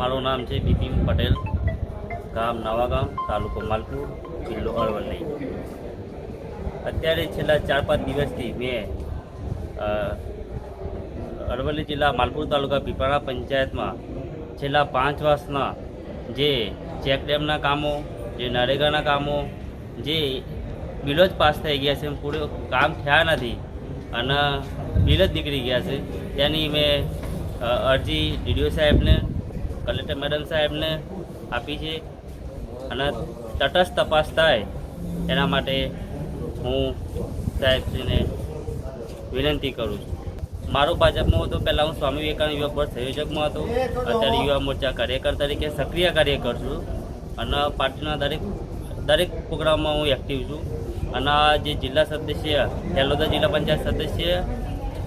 મારું નામ છે બિપિન પટેલ. ગામ નવાગામ, તાલુકો માલપુર, જિલ્લો અરવલ્લી. અત્યારે છેલ્લા ચાર પાંચ દિવસથી મેં અરવલ્લી જિલ્લા માલપુર તાલુકા પીપાળા પંચાયતમાં છેલ્લા પાંચ વર્ષના જે ચેકડેમના કામો, જે નરેગાના કામો, જે બિલો જ પાસ થઈ ગયા છે પૂરું કામ થયા નથી અને બિલ જ નીકળી ગયા છે. તેની મેં અરજી ડીડીઓ સાહેબને કલેક્ટર મેડમ સાહેબને આપી છે અને તટસ્થ તપાસ થાય એના માટે હું સાહેબશ્રીને વિનંતી કરું છું. મારો ભાજપમાં હતો, પહેલાં હું સ્વામી વિવેકાનંદ યુવા પર સંયોજકમાં હતો. અત્યારે યુવા મોરચા કાર્યકર તરીકે સક્રિય કાર્યકર છું અને પાર્ટીના દરેક દરેક પ્રોગ્રામમાં હું એક્ટિવ છું. અને આ જે જિલ્લા સદસ્ય ખેલોદા જિલ્લા પંચાયત સદસ્ય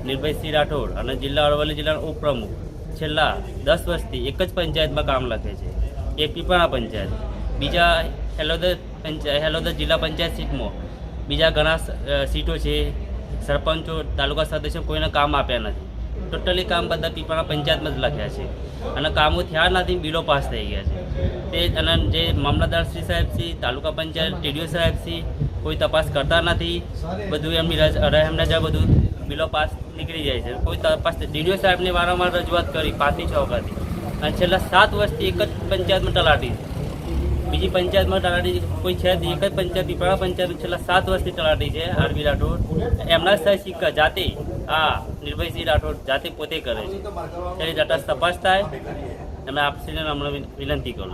નિર્ભયસિંહ રાઠોડ અને જિલ્લા અરવલ્લી જિલ્લાના ઉપપ્રમુખ છેલ્લા દસ વર્ષથી એક જ પંચાયતમાં કામ લખે છે. એ પીપાણા પંચાયત. બીજા હેલોદર પંચાયત હેલોદર જિલ્લા પંચાયત સીટમાં. બીજા ઘણા સીટો છે. સરપંચો, તાલુકા સદસ્યો કોઈને કામ આપ્યા નથી. ટોટલી કામ બધા પીપાણા પંચાયતમાં જ લખ્યા છે. અને કામો થયા નથી, બિલો પાસ થઈ ગયા છે. તે અને જે મામલતદાર શ્રી સાહેબ શ્રી તાલુકા પંચાયત, ટીડીઓ સાહેબ શ્રી કોઈ તપાસ કરતા નથી. બધું એમની રજ એમને જ બધું બિલો પાસ નીકળી જાય છે. કોઈ તપાસ ડીડીઓ સાહેબને વારંવાર રજૂઆત કરી પાંચથી છ વખતથી અને છેલ્લા સાત વર્ષથી એક જ પંચાયતમાં તલાટી બીજી પંચાયતમાં તલાટી કોઈ છે એક જ પંચાયત, પીપાળા પંચાયત છેલ્લા સાત વર્ષથી તલાટી છે આરબી રાઠોડ. એમના સાહેબ સિક્કા જાતે, હા, નિર્ભયસિંહ રાઠોડ જાતે પોતે કરે છે. તટસ્થ તપાસ થાય. અમે આપશ્રીને હમણાં વિનંતી કરું